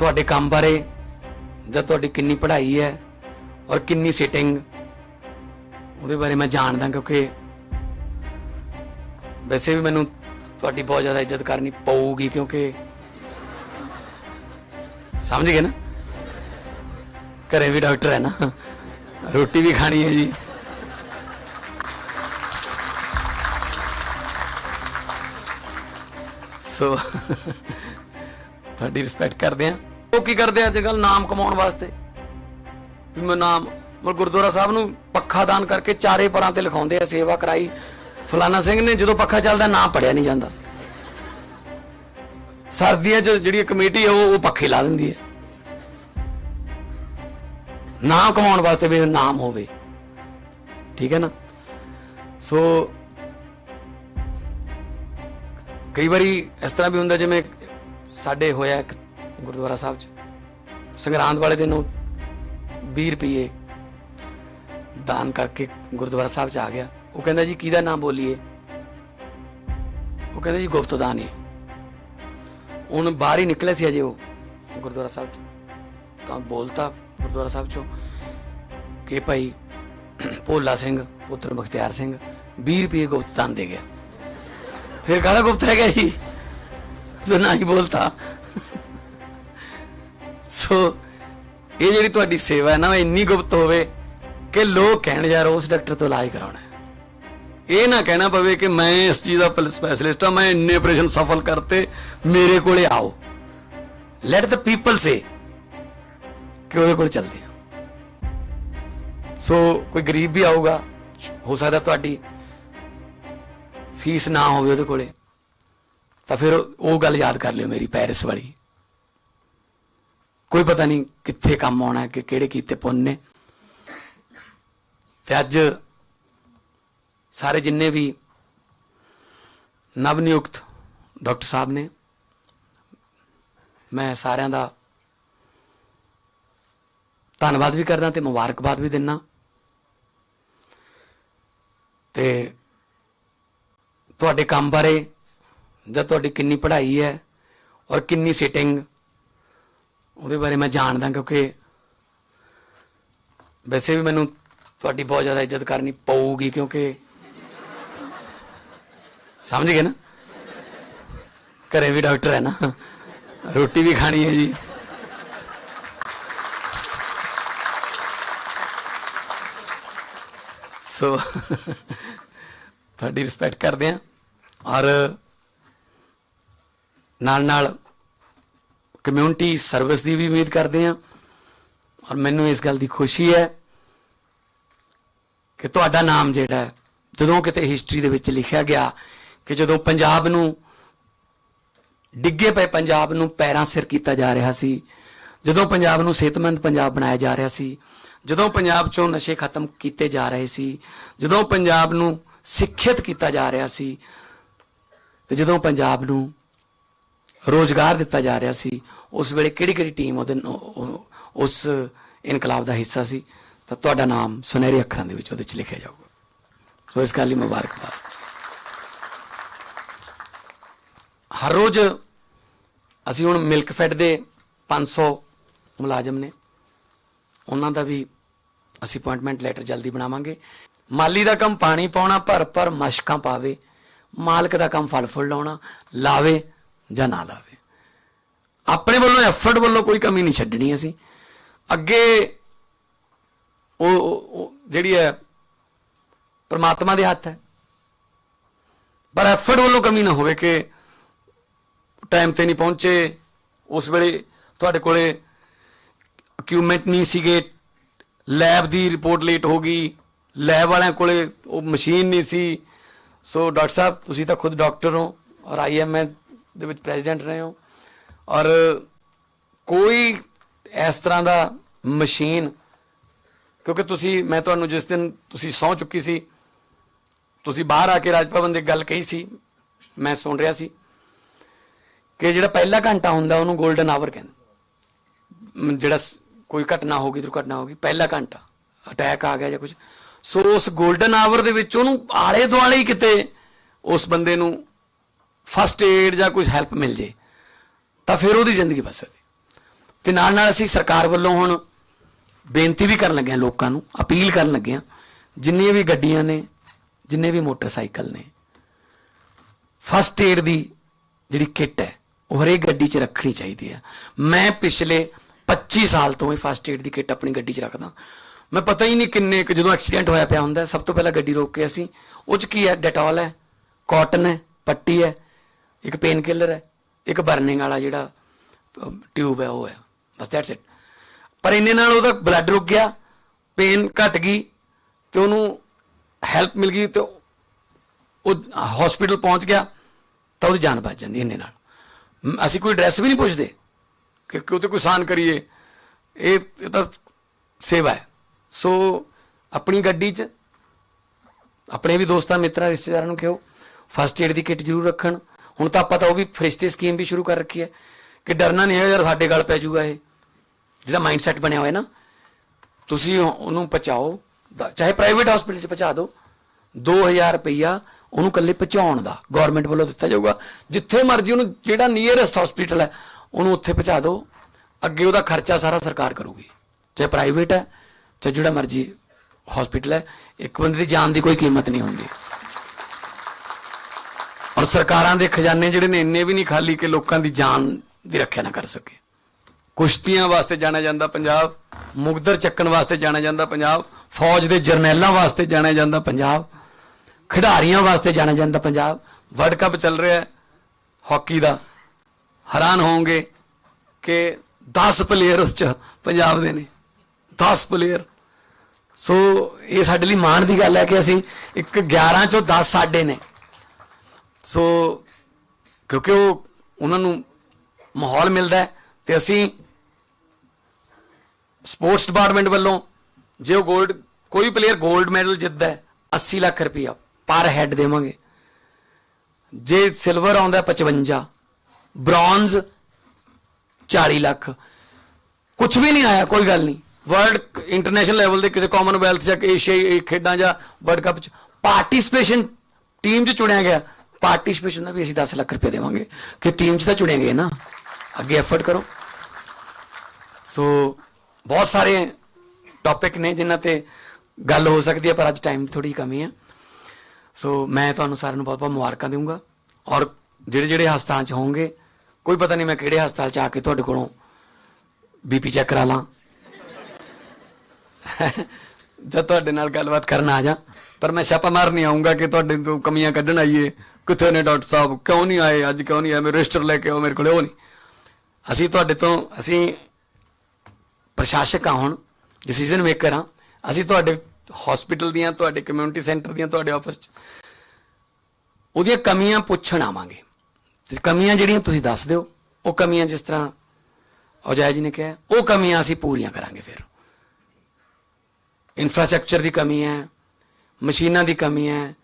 ਤੁਹਾਡੇ ਕੰਮ ਬਾਰੇ ਜਾਂ ਤੁਹਾਡੀ ਕਿੰਨੀ ਪੜ੍ਹਾਈ ਹੈ ਔਰ ਕਿੰਨੀ ਸਿਟਿੰਗ ਉਹਦੇ ਬਾਰੇ ਮੈਂ ਜਾਣਦਾ ਕਿਉਂਕਿ ਵੈਸੇ ਵੀ ਮੈਨੂੰ ਤੁਹਾਡੀ ਬਹੁਤ ਜ਼ਿਆਦਾ ਇੱਜ਼ਤ ਕਰਨੀ ਪਊਗੀ ਕਿਉਂਕਿ ਸਮਝ ਗਏ ਨਾ? ਘਰੇ ਵੀ ਡਾਕਟਰ ਹੈ ਨਾ। ਰੋਟੀ ਵੀ ਖਾਣੀ ਹੈ ਜੀ। ਸੋ ਤੁਹਾਡੀ ਰਿਸਪੈਕਟ ਕਰਦੇ ਆ ਉਹ ਕੀ ਕਰਦੇ ਅੱਜ ਕੱਲ ਨਾਮ ਕਮਾਉਣ ਵਾਸਤੇ? ਵੀ ਮੈਂ ਨਾਮ, ਮੈਂ ਗੁਰਦੁਆਰਾ ਸਾਹਿਬ ਨੂੰ ਪੱਖਾ ਦਾਨ ਕਰਕੇ ਚਾਰੇ ਪਰਾਂ ਤੇ ਲਿਖਾਉਂਦੇ ਆ, ਸੇਵਾ ਕਰਾਈ। ਫਲਾਨਾ ਸਿੰਘ ਨੇ ਜਦੋਂ ਪੱਖਾ ਚੱਲਦਾ ਨਾਮ ਪੜਿਆ ਨਹੀਂ ਜਾਂਦਾ। ਸਰਦੀਆਂ 'ਚ ਜਿਹੜੀ ਕਮੇਟੀ ਹੈ ਉਹ ਉਹ ਪੱਖੇ ਲਾ ਦਿੰਦੀ ਹੈ ਨਾਮ ਕਮਾਉਣ ਵਾਸਤੇ ਵੀ ਨਾਮ ਹੋਵੇ। ਠੀਕ ਹੈ ਨਾ? ਸੋ, ਕਈ ਵਾਰੀ ਇਸ ਤਰ੍ਹਾਂ ਵੀ ਹੁੰਦਾ ਜਿਵੇਂ ਸਾਡੇ ਹੋਇਆ ਗੁਰਦੁਆਰਾ ਸਾਹਿਬ 'ਚ। ਸੰਗਰਾਂਦ ਵਾਲੇ ਦਿਨ ਉਹ 20 ਰੁਪਏ ਦਾਨ ਕਰਕੇ ਗੁਰਦੁਆਰਾ ਸਾਹਿਬ 'ਚ ਆ ਗਿਆ। ਉਹ ਕਹਿੰਦਾ ਜੀ, ਕਿਹਦਾ ਨਾਮ ਬੋਲੀਏ? ਉਹ ਕਹਿੰਦਾ ਜੀ, ਗੁਪਤ ਦਾਨ ਹੀ। ਹੁਣ ਬਾਹਰ ਹੀ ਨਿਕਲੇ ਸੀ ਅਜੇ ਉਹ ਗੁਰਦੁਆਰਾ ਸਾਹਿਬ 'ਚ। ਤਾਂ ਬੋਲਤਾ ਗੁਰਦੁਆਰਾ ਸਾਹਿਬ 'ਚੋਂ ਕਿ ਭਾਈ ਭੋਲਾ ਸਿੰਘ, ਪੁੱਤਰ ਬਖਤਿਆਰ ਸਿੰਘ 20 ਰੁਪਏ ਗੁਪਤ ਦਾਨ ਦੇ ਗਿਆ। ਫਿਰ ਕਾਹਦਾ ਗੁਪਤ ਰਹਿ ਗਿਆ ਜੀ? ਸੋ ਨਾ ਹੀ ਬੋਲਤਾ। ਸੋ ਇਹ ਜਿਹੜੀ ਤੁਹਾਡੀ ਸੇਵਾ ਹੈ ਨਾ ਇੰਨੀ ਗੁਪਤ ਹੋਵੇ ਕਿ ਲੋਕ ਕਹਿਣ ਯਾਰ ਉਸ ਡਾਕਟਰ ਤੋਂ ਇਲਾਜ ਕਰਾਉਣਾ ਇਹ ਨਾ ਕਹਿਣਾ ਪਵੇ ਕਿ ਮੈਂ ਇਸ ਚੀਜ਼ ਦਾ ਸਪੈਸ਼ਲਿਸਟ ਹਾਂ, ਮੈਂ ਇੰਨੇ ਆਪਰੇਸ਼ਨ ਸਫਲ ਕਰਤੇ, ਮੇਰੇ ਕੋਲੇ ਆਓ। ਲੈਟ ਦ ਪੀਪਲ ਸੇ ਕਿ ਉਹਦੇ ਕੋਲ ਚੱਲਦੇ ਆ ਸੋ ਕੋਈ ਗਰੀਬ ਵੀ ਆਊਗਾ, ਹੋ ਸਕਦਾ ਤੁਹਾਡੀ ਫੀਸ ਨਾ ਹੋਵੇ ਉਹਦੇ ਕੋਲੇ, ਤਾਂ ਫਿਰ ਉਹ ਗੱਲ ਯਾਦ ਕਰ ਲਿਓ ਮੇਰੀ ਪੈਰਿਸ ਵਾਲੀ। ਕੋਈ ਪਤਾ ਨਹੀਂ ਕਿੱਥੇ ਕੰਮ ਆਉਣਾ, ਕਿ ਕਿਹੜੇ ਕੀਤੇ ਪੁੰਨ ਨੇ। ਤੇ ਅੱਜ ਸਾਰੇ ਜਿੰਨੇ ਵੀ ਨਵ ਨਿਯੁਕਤ ਡਾਕਟਰ ਸਾਹਿਬ ਨੇ, ਮੈਂ ਸਾਰਿਆਂ ਦਾ ਧੰਨਵਾਦ ਵੀ ਕਰਦਾ ਤੇ ਮੁਬਾਰਕਬਾਦ ਵੀ ਦਿੰਨਾ। ਤੇ ਤੁਹਾਡੇ ਕੰਮ ਬਾਰੇ ਜਾਂ ਤੁਹਾਡੀ ਕਿੰਨੀ ਪੜ੍ਹਾਈ ਹੈ ਔਰ ਕਿੰਨੀ ਸਿਟਿੰਗ ਉਹਦੇ ਬਾਰੇ ਮੈਂ ਜਾਣਦਾ ਕਿਉਂਕਿ ਵੈਸੇ ਵੀ ਮੈਨੂੰ ਤੁਹਾਡੀ ਬਹੁਤ ਜ਼ਿਆਦਾ ਇੱਜ਼ਤ ਕਰਨੀ ਪਊਗੀ ਕਿਉਂਕਿ ਸਮਝ ਗਏ ਨਾ? ਘਰੇ ਵੀ ਡਾਕਟਰ ਹੈ ਨਾ। ਰੋਟੀ ਵੀ ਖਾਣੀ ਹੈ ਜੀ। ਸੋ ਤੁਹਾਡੀ ਰਿਸਪੈਕਟ ਕਰਦੇ ਆ ਔਰ ਨਾਲ ਨਾਲ ਕਮਿਊਨਿਟੀ ਸਰਵਿਸ ਦੀ ਵੀ ਉਮੀਦ ਕਰਦੇ ਹਾਂ। ਔਰ ਮੈਨੂੰ ਇਸ ਗੱਲ ਦੀ ਖੁਸ਼ੀ ਹੈ ਕਿ ਤੁਹਾਡਾ ਨਾਮ ਜਿਹੜਾ ਜਦੋਂ ਕਿਤੇ ਹਿਸਟਰੀ ਦੇ ਵਿੱਚ ਲਿਖਿਆ ਗਿਆ ਕਿ ਜਦੋਂ ਪੰਜਾਬ ਨੂੰ ਡਿੱਗੇ ਪਏ ਪੰਜਾਬ ਨੂੰ ਪੈਰਾਂ ਸਿਰ ਕੀਤਾ ਜਾ ਰਿਹਾ ਸੀ, ਜਦੋਂ ਪੰਜਾਬ ਨੂੰ ਸਿਹਤਮੰਦ ਪੰਜਾਬ ਬਣਾਇਆ ਜਾ ਰਿਹਾ ਸੀ, ਜਦੋਂ ਪੰਜਾਬ ਚੋਂ ਨਸ਼ੇ ਖਤਮ ਕੀਤੇ ਜਾ ਰਹੇ ਸੀ, ਜਦੋਂ ਪੰਜਾਬ ਨੂੰ ਸਿੱਖਿਅਤ ਕੀਤਾ ਜਾ ਰਿਹਾ ਸੀ, ਤੇ ਜਦੋਂ ਪੰਜਾਬ ਨੂੰ ਰੋਜ਼ਗਾਰ ਦਿੱਤਾ ਜਾ ਰਿਹਾ ਸੀ। ਉਸ ਵੇਲੇ ਕਿਹੜੀ ਕਿਹੜੀ ਟੀਮ ਉਹਦੇ ਉਸ ਇਨਕਲਾਬ ਦਾ ਹਿੱਸਾ ਸੀ? ਤਾਂ ਤੁਹਾਡਾ ਨਾਮ ਸੁਨਹਿਰੇ ਅੱਖਰਾਂ ਦੇ ਵਿੱਚ ਉਹਦੇ ਚ ਲਿਖਿਆ ਜਾਊਗਾ। ਸੋ ਇਸ ਗੱਲ ਲਈ ਮੁਬਾਰਕਬਾਦ। ਹਰ ਰੋਜ਼ ਅਸੀਂ ਹੁਣ ਮਿਲਕ ਫੈਡ ਦੇ 500 ਮੁਲਾਜ਼ਮ ਨੇ। ਉਹਨਾਂ ਦਾ ਵੀ ਅਸੀਂ ਅਪਾਇੰਟਮੈਂਟ ਲੈਟਰ ਜਲਦੀ ਬਣਾਵਾਂਗੇ। ਮਾਲੀ ਦਾ ਕੰਮ ਪਾਣੀ ਪਾਉਣਾ ਭਰ ਭਰ ਮਸ਼ਕਾਂ ਪਾਵੇ। ਮਾਲਕ ਦਾ ਕੰਮ ਫਲ ਫੁੱਲ ਲਾਉਣਾ, ਲਾਵੇ। ਜਾਂ ਨਾ ਲਾਵੇ। ਆਪਣੇ ਵੱਲੋਂ ਐਫਰਟ ਵੱਲੋਂ ਕੋਈ ਕਮੀ ਨਹੀਂ ਛੱਡਣੀ ਅਸੀਂ। ਅੱਗੇ ਉਹ ਜਿਹੜੀ ਹੈ ਪਰਮਾਤਮਾ ਦੇ ਹੱਥ ਹੈ। ਪਰ ਐਫਰਟ ਵੱਲੋਂ ਕਮੀ ਨਾ ਹੋਵੇ ਕਿ ਟਾਈਮ ਤੇ ਨਹੀਂ ਪਹੁੰਚੇ। ਉਸ ਵੇਲੇ ਤੁਹਾਡੇ ਕੋਲੇ ਇਕਵਿਪਮੈਂਟ ਨਹੀਂ ਸੀਗੇ। ਲੈਬ ਦੀ ਰਿਪੋਰਟ ਲੇਟ ਹੋ ਗਈ। ਲੈਬ ਵਾਲਿਆਂ ਕੋਲੇ ਉਹ ਮਸ਼ੀਨ ਨਹੀਂ ਸੀ। ਸੋ ਡਾਕਟਰ ਸਾਹਿਬ, ਤੁਸੀਂ ਤਾਂ ਖੁਦ ਡਾਕਟਰ ਹੋ। ਔਰ ਆਈਐਮਏ ਦੇ ਵਿੱਚ ਪ੍ਰੈਜ਼ੀਡੈਂਟ ਰਹੇ ਹੋ। ਔਰ ਕੋਈ ਇਸ ਤਰ੍ਹਾਂ ਦਾ ਮਸ਼ੀਨ, ਕਿਉਂਕਿ ਤੁਸੀਂ, ਮੈਂ ਤੁਹਾਨੂੰ ਜਿਸ ਦਿਨ ਤੁਸੀਂ ਸੌ ਚੁੱਕੀ ਸੀ, ਤੁਸੀਂ ਬਾਹਰ ਆ ਕੇ ਰਾਜ ਭਵਨ ਦੀ ਗੱਲ ਕਹੀ ਸੀ, ਮੈਂ ਸੁਣ ਰਿਹਾ ਸੀ ਕਿ ਜਿਹੜਾ ਪਹਿਲਾ ਘੰਟਾ ਹੁੰਦਾ, ਉਹਨੂੰ 골ਡਨ ਆਵਰ ਕਹਿੰਦੇ ਜਿਹੜਾ ਕੋਈ ਘਟਨਾ ਹੋ ਗਈ, ਦੁਰਘਟਨਾ ਹੋ ਗਈ, ਪਹਿਲਾ ਘੰਟਾ ਅਟੈਕ ਆ ਗਿਆ ਜਾਂ ਕੁਝ ਸੋ ਉਸ 골ਡਨ ਆਵਰ ਦੇ ਵਿੱਚ ਉਹਨੂੰ ਆਲੇ ਦੁਆਲੇ ਹੀ ਕਿਤੇ ਉਸ ਬੰਦੇ ਨੂੰ ਫਸਟ ਏਡ ਜਾਂ ਕੁਝ ਹੈਲਪ ਮਿਲ ਜੇ, ਤਾਂ ਫਿਰ ਉਹਦੀ ਜ਼ਿੰਦਗੀ ਬਚ ਸਕਦੀ। ਤੇ ਨਾਲ ਨਾਲ ਅਸੀਂ ਸਰਕਾਰ ਵੱਲੋਂ ਹੁਣ ਬੇਨਤੀ ਵੀ ਕਰਨ ਲੱਗੇ ਹਾਂ ਲੋਕਾਂ ਨੂੰ, ਅਪੀਲ ਕਰਨ ਲੱਗੇ ਹਾਂ, ਜਿੰਨੀਆਂ ਵੀ ਗੱਡੀਆਂ ਨੇ, ਜਿੰਨੇ ਵੀ ਮੋਟਰਸਾਈਕਲ ਨੇ ਫਸਟ ਏਡ ਦੀ ਜਿਹੜੀ ਕਿੱਟ ਹੈ, ਉਹ ਹਰੇਕ ਗੱਡੀ 'ਚ ਰੱਖਣੀ ਚਾਹੀਦੀ ਹੈ। ਮੈਂ ਪਿਛਲੇ 25 ਸਾਲ ਤੋਂ ਇਹ ਫਸਟ ਏਡ ਦੀ ਕਿੱਟ ਆਪਣੀ ਗੱਡੀ 'ਚ ਰੱਖਦਾ ਮੈਂ ਪਤਾ ਹੀ ਨਹੀਂ ਕਿੰਨੇ ਕੁ ਜਦੋਂ ਐਕਸੀਡੈਂਟ ਹੋਇਆ ਪਿਆ ਹੁੰਦਾ, ਸਭ ਤੋਂ ਪਹਿਲਾਂ ਗੱਡੀ ਰੋਕ ਕੇ ਅਸੀਂ, ਉਹ 'ਚ ਕੀ ਹੈ? ਡੈਟੋਲ ਹੈ ਕਾਟਨ ਹੈ, ਪੱਟੀ ਹੈ ਇੱਕ ਪੇਨ ਕਿਲਰ ਹੈ, ਇੱਕ ਬਰਨਿੰਗ ਵਾਲਾ ਜਿਹੜਾ ਟਿਊਬ ਹੈ, ਉਹ ਹੈ। ਬਸ ਦੈਟਸ ਇਟ ਪਰ ਇੰਨੇ ਨਾਲ ਉਹਦਾ ਬਲੱਡ ਰੁਕ ਗਿਆ ਪੇਨ ਘਟ ਗਈ ਤੇ ਉਹਨੂੰ ਹੈਲਪ ਮਿਲ ਗਈ ਤੇ ਉਹ ਹਸਪੀਟਲ ਪਹੁੰਚ ਗਿਆ, ਤਾਂ ਉਹਦੀ ਜਾਨ ਬਚ ਜਾਂਦੀ ਇੰਨੇ ਨਾਲ। ਮ- ਅਸੀਂ ਕੋਈ ਐਡਰੈਸ ਵੀ ਨਹੀਂ ਪੁੱਛਦੇ ਕਿ ਕਿ ਉਹ ਤੇ ਕੋਈ ਸਾਨ ਕਰੀਏ। ਇਹ ਤਾਂ ਸੇਵਾ ਹੈ। ਸੋ ਆਪਣੀ ਗੱਡੀ 'ਚ ਆਪਣੇ ਵੀ ਦੋਸਤਾਂ, ਮਿੱਤਰਾਂ, ਰਿਸ਼ਤੇਦਾਰਾਂ ਨੂੰ ਕਹੋ ਫਸਟ ਏਡ ਦੀ ਕਿੱਟ ਜ਼ਰੂਰ ਰੱਖਣ। ਹੁਣ ਤਾਂ ਆਪਾਂ ਤਾਂ ਉਹ ਵੀ ਫਰਿਸ਼ਤੇ ਸਕੀਮ ਵੀ ਸ਼ੁਰੂ ਕਰ ਰੱਖੀ ਹੈ ਕਿ ਡਰਨਾ ਨਹੀਂ ਹੈ ਯਾਰ ਸਾਡੇ ਗੱਲ ਪੈ ਜਾਊਗਾ ਇਹ। ਜਿਹੜਾ ਮਾਈਂਡ ਸੈਟ ਬਣਿਆ ਹੋਇਆ ਨਾ, ਤੁਸੀਂ ਉਹਨੂੰ ਪਹੁੰਚਾਓ। ਦ- ਚਾਹੇ ਪ੍ਰਾਈਵੇਟ ਹਸਪੀਟਲ 'ਚ ਪਹੁੰਚਾ ਦਿਓ। 2000 ਰੁਪਈਆ ਉਹਨੂੰ ਕੱਲੇ ਪਹੁੰਚਾਉਣ ਦਾ ਗਵਰਨਮੈਂਟ ਵੱਲੋਂ ਦਿੱਤਾ ਜਾਊਗਾ। ਜਿੱਥੇ ਮਰਜ਼ੀ ਉਹਨੂੰ ਜਿਹੜਾ ਨੀਅਰੈਸਟ ਹਸਪੀਟਲ ਹੈ, ਉਹਨੂੰ ਉੱਥੇ ਪਹੁੰਚਾ ਦਿਓ। ਅੱਗੇ ਉਹਦਾ ਖਰਚਾ ਸਾਰਾ ਸਰਕਾਰ ਕਰੂਗੀ। ਚਾਹੇ ਪ੍ਰਾਈਵੇਟ ਹੈ, ਚਾਹੇ ਜਿਹੜਾ ਮਰਜ਼ੀ ਹਸਪੀਟਲ ਹੈ, ਇੱਕ ਬੰਦੇ ਦੀ ਜਾਨ ਦੀ ਕੋਈ ਕੀਮਤ ਨਹੀਂ ਹੁੰਦੀ। ਸਰਕਾਰਾਂ ਦੇ ਖਜ਼ਾਨੇ ਜਿਹੜੇ ਨੇ ਇੰਨੇ ਵੀ ਨਹੀਂ ਖਾਲੀ ਕਿ ਲੋਕਾਂ ਦੀ ਜਾਨ ਦੀ ਰੱਖਿਆ ਨਾ ਕਰ ਸਕੇ। ਕੁਸ਼ਤੀਆਂ ਵਾਸਤੇ ਜਾਣਿਆ ਜਾਂਦਾ ਪੰਜਾਬ ਮੁਗਦਰ ਚੱਕਣ ਵਾਸਤੇ ਜਾਣਿਆ ਜਾਂਦਾ ਪੰਜਾਬ, ਫੌਜ ਦੇ ਜਰਨੈਲਾਂ ਵਾਸਤੇ ਜਾਣਿਆ ਜਾਂਦਾ ਪੰਜਾਬ, ਖਿਡਾਰੀਆਂ ਵਾਸਤੇ ਜਾਣਿਆ ਜਾਂਦਾ ਪੰਜਾਬ। ਵਰਲਡ ਕੱਪ ਚੱਲ ਰਿਹਾ ਹੈ, ਹਾਕੀ ਦਾ। ਹੈਰਾਨ ਹੋਵੋਗੇ ਕਿ 10 ਪਲੇਅਰ ਉਸ ਚ ਪੰਜਾਬ ਦੇ ਨੇ। 10 ਪਲੇਅਰ ਸੋ ਇਹ ਸਾਡੇ ਲਈ ਮਾਣ ਦੀ ਗੱਲ ਹੈ ਕਿ ਅਸੀਂ ਇੱਕ 11 ਚੋਂ 10 ਸਾਡੇ ਨੇ। ਸੋ ਕਿਉਂਕਿ ਉਹ ਉਹਨਾਂ ਨੂੰ ਮਾਹੌਲ ਮਿਲਦਾ ਹੈ ਤੇ ਅਸੀਂ ਸਪੋਰਟਸ ਡਿਪਾਰਟਮੈਂਟ ਵੱਲੋਂ ਜੇ ਉਹ 골ਡ ਕੋਈ ਪਲੇਅਰ 골ਡ ਮੈਡਲ ਜਿੱਤਦਾ ਹੈ 80 ਲੱਖ ਰੁਪਇਆ ਪਰ ਹੈਡ ਦੇਵਾਂਗੇ। ਜੇ ਸਿਲਵਰ ਆਉਂਦਾ ਹੈ 55 ਬ੍ਰੌਂਜ਼ 40 ਲੱਖ। ਕੁਝ ਵੀ ਨਹੀਂ ਆਇਆ, ਕੋਈ ਗੱਲ ਨਹੀਂ। ਵਰਲਡ ਇੰਟਰਨੈਸ਼ਨਲ ਲੈਵਲ ਦੇ ਕਿਸੇ ਕਾਮਨਵੈਲਥ ਜਾਂ ਏਸ਼ੀਆਈ ਖੇਡਾਂ ਜਾਂ ਵਰਲਡ ਕੱਪ ਚ ਪਾਰਟਿਸਿਪੇਸ਼ਨ ਟੀਮ ਚ ਚੁਣਿਆ ਗਿਆ। ਪਾਰਟਿਸਿਪੇਸ਼ਨ ਦਾ ਵੀ ਅਸੀਂ 10 ਲੱਖ ਰੁਪਏ ਦੇਵਾਂਗੇ ਕਿ ਟੀਮ ਚ ਤਾਂ ਚੁਣੇ ਗਏ ਨਾ। ਅੱਗੇ ਐਫਰਟ ਕਰੋ। ਸੋ ਬਹੁਤ ਸਾਰੇ ਟੌਪਿਕ ਨੇ ਜਿਨ੍ਹਾਂ ਤੇ ਗੱਲ ਹੋ ਸਕਦੀ ਹੈ, ਪਰ ਅੱਜ ਟਾਈਮ ਦੀ ਥੋੜੀ ਕਮੀ ਹੈ। ਸੋ ਮੈਂ ਤੁਹਾਨੂੰ ਸਾਰਿਆਂ ਨੂੰ ਬਹੁਤ ਬਹੁਤ ਮੁਬਾਰਕਾਂ ਦੇਵਾਂਗਾ ਔਰ ਜਿਹੜੇ ਜਿਹੜੇ ਹਸਪਤਾਲਾਂ 'ਚ ਹੋਣਗੇ ਕੋਈ ਪਤਾ ਨਹੀਂ ਮੈਂ ਕਿਹੜੇ ਹਸਪਤਾਲ 'ਚ ਆ ਕੇ ਤੁਹਾਡੇ ਕੋਲੋਂ ਬੀਪੀ ਚੈੱਕ ਕਰਾ ਲਾਂ। ਜਦ ਤੁਹਾਡੇ ਨਾਲ ਗੱਲਬਾਤ ਕਰਨ ਆ ਜਾ। ਪਰ ਮੈਂ ਛਾਪਾ ਮਾਰ ਨਹੀਂ ਆਉਂਗਾ ਕਿ ਤੁਹਾਡੇ ਤੋਂ ਕਮੀਆਂ ਕੱਢਣ ਆਈਏ। ਕਿੱਥੇ ਨੇ ਡਾਕਟਰ ਸਾਹਿਬ? ਕਿਉਂ ਨਹੀਂ ਆਏ? ਅੱਜ ਕਿਉਂ ਨਹੀਂ ਆਏ? ਮੇਰੇ ਰਜਿਸਟਰ ਲੈ ਕੇ ਆਓ ਮੇਰੇ ਕੋਲੇ ਉਹ ਨਹੀਂ। ਅਸੀਂ ਤੁਹਾਡੇ ਤੋਂ, ਅਸੀਂ ਪ੍ਰਸ਼ਾਸਕ ਹਾਂ ਹੁਣ ਡਿਸੀਜਨ ਮੇਕਰ ਹਾਂ। ਅਸੀਂ ਤੁਹਾਡੇ ਹਸਪੀਟਲ ਦੀਆਂ, ਤੁਹਾਡੇ ਕਮਿਊਨਿਟੀ ਸੈਂਟਰ ਦੀਆਂ, ਤੁਹਾਡੇ ਆਫਿਸ 'ਚ ਉਹਦੀਆਂ ਕਮੀਆਂ ਪੁੱਛਣ ਆਵਾਂਗੇ। ਤੇ ਕਮੀਆਂ ਜਿਹੜੀਆਂ ਤੁਸੀਂ ਦੱਸ ਦਿਓ, ਉਹ ਕਮੀਆਂ ਜਿਸ ਤਰ੍ਹਾਂ ਅਜੈ ਜੀ ਨੇ ਕਿਹਾ, ਉਹ ਕਮੀਆਂ ਅਸੀਂ ਪੂਰੀਆਂ ਕਰਾਂਗੇ ਫਿਰ। ਇਨਫਰਾਸਟ੍ਰਕਚਰ ਦੀ ਕਮੀ ਹੈ ਮਸ਼ੀਨਾਂ ਦੀ ਕਮੀ ਹੈ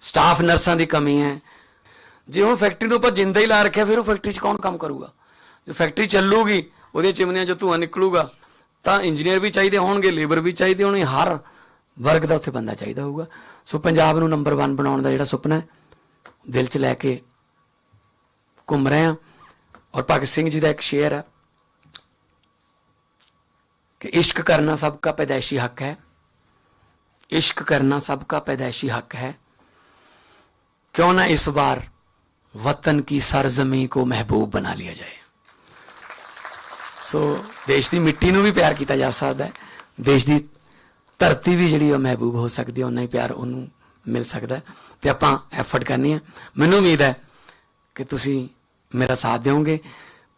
ਸਟਾਫ ਨਰਸਾਂ ਦੀ ਕਮੀ ਹੈ। ਜੇ ਉਹ ਫੈਕਟਰੀ ਨੂੰ ਆਪਾਂ ਜਿੰਦਾ ਹੀ ਲਾ ਰੱਖਿਆ, ਫਿਰ ਉਹ ਫੈਕਟਰੀ 'ਚ ਕੌਣ ਕੰਮ ਕਰੂਗਾ? ਜੇ ਫੈਕਟਰੀ ਚੱਲੂਗੀ, ਉਹਦੇ ਚਿਮਨੀਆਂ 'ਚ ਧੂਆਂ ਨਿਕਲੂਗਾ, ਤਾਂ ਇੰਜੀਨੀਅਰ ਵੀ ਚਾਹੀਦੇ ਹੋਣਗੇ ਲੇਬਰ ਵੀ ਚਾਹੀਦੇ ਹੋਣੀ ਹਰ ਵਰਗ ਦਾ ਉੱਥੇ ਬੰਦਾ ਚਾਹੀਦਾ ਹੋਊਗਾ। ਸੋ ਪੰਜਾਬ ਨੂੰ ਨੰਬਰ 1 ਬਣਾਉਣ ਦਾ ਜਿਹੜਾ ਸੁਪਨਾ ਦਿਲ 'ਚ ਲੈ ਕੇ ਘੁੰਮ ਰਹੇ ਆ ਔਰ ਭਗਤ ਸਿੰਘ ਜੀ ਦਾ ਇੱਕ ਸ਼ੇਅਰ ਹੈ ਕਿ ਇਸ਼ਕ ਕਰਨਾ ਸਭ ਦਾ ਪੈਦਾਇਸ਼ੀ ਹੱਕ ਹੈ। इश्क करना सबका पैदाइशी हक है क्यों ना इस बार वतन की सरजमी को महबूब बना लिया जाए ਸੋ ਦੇਸ਼ ਦੀ ਮਿੱਟੀ ਨੂੰ ਵੀ ਪਿਆਰ ਕੀਤਾ ਜਾ ਸਕਦਾ ਹੈ ਦੇਸ਼ ਦੀ ਧਰਤੀ ਵੀ ਜਿਹੜੀ ਉਹ ਮਹਿਬੂਬ ਹੋ ਸਕਦੀ ਹੈ ਉਨਾ ਹੀ ਪਿਆਰ ਉਹਨੂੰ ਮਿਲ ਸਕਦਾ ਹੈ ਤੇ ਆਪਾਂ ਐਫਰਟ ਕਰਨੀ ਹੈ ਮੈਨੂੰ ਉਮੀਦ ਹੈ ਕਿ ਤੁਸੀਂ ਮੇਰਾ ਸਾਥ ਦਿਓਗੇ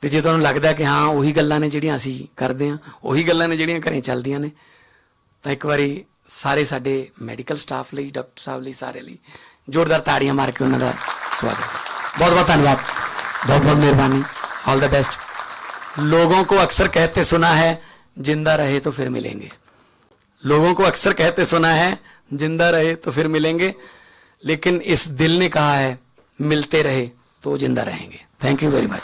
ਤੇ ਜੇ ਤੁਹਾਨੂੰ ਲੱਗਦਾ ਕਿ ਹਾਂ ਉਹੀ ਗੱਲਾਂ ਨੇ ਜਿਹੜੀਆਂ ਅਸੀਂ ਕਰਦੇ ਹਾਂ ਉਹੀ ਗੱਲਾਂ ਨੇ ਜਿਹੜੀਆਂ ਘਰੇ ਚੱਲਦੀਆਂ ਨੇ ਤਾਂ ਇੱਕ ਵਾਰੀ ਸਾਰੇ ਸਾਡੇ ਮੈਡੀਕਲ ਸਟਾਫ ਲਈ ਡਾਕਟਰ ਸਾਹਿਬ ਲਈ ਸਾਰੇ ਲਈ ਜ਼ੋਰਦਾਰ ਤਾੜੀਆਂ ਮਾਰ ਕੇ ਉਹਨਾਂ ਦਾ ਸਵਾਗਤ ਬਹੁਤ ਬਹੁਤ ਧੰਨਵਾਦ ਬਹੁਤ बहुत मेहरबानी ऑल द बेस्ट लोगों को अक्सर कहते सुना है जिंदा रहे तो फिर मिलेंगे लोगों को अक्सर कहते सुना है जिंदा रहे तो फिर मिलेंगे लेकिन इस दिल ने कहा है मिलते रहे तो जिंदा रहेंगे थैंक यू वेरी मच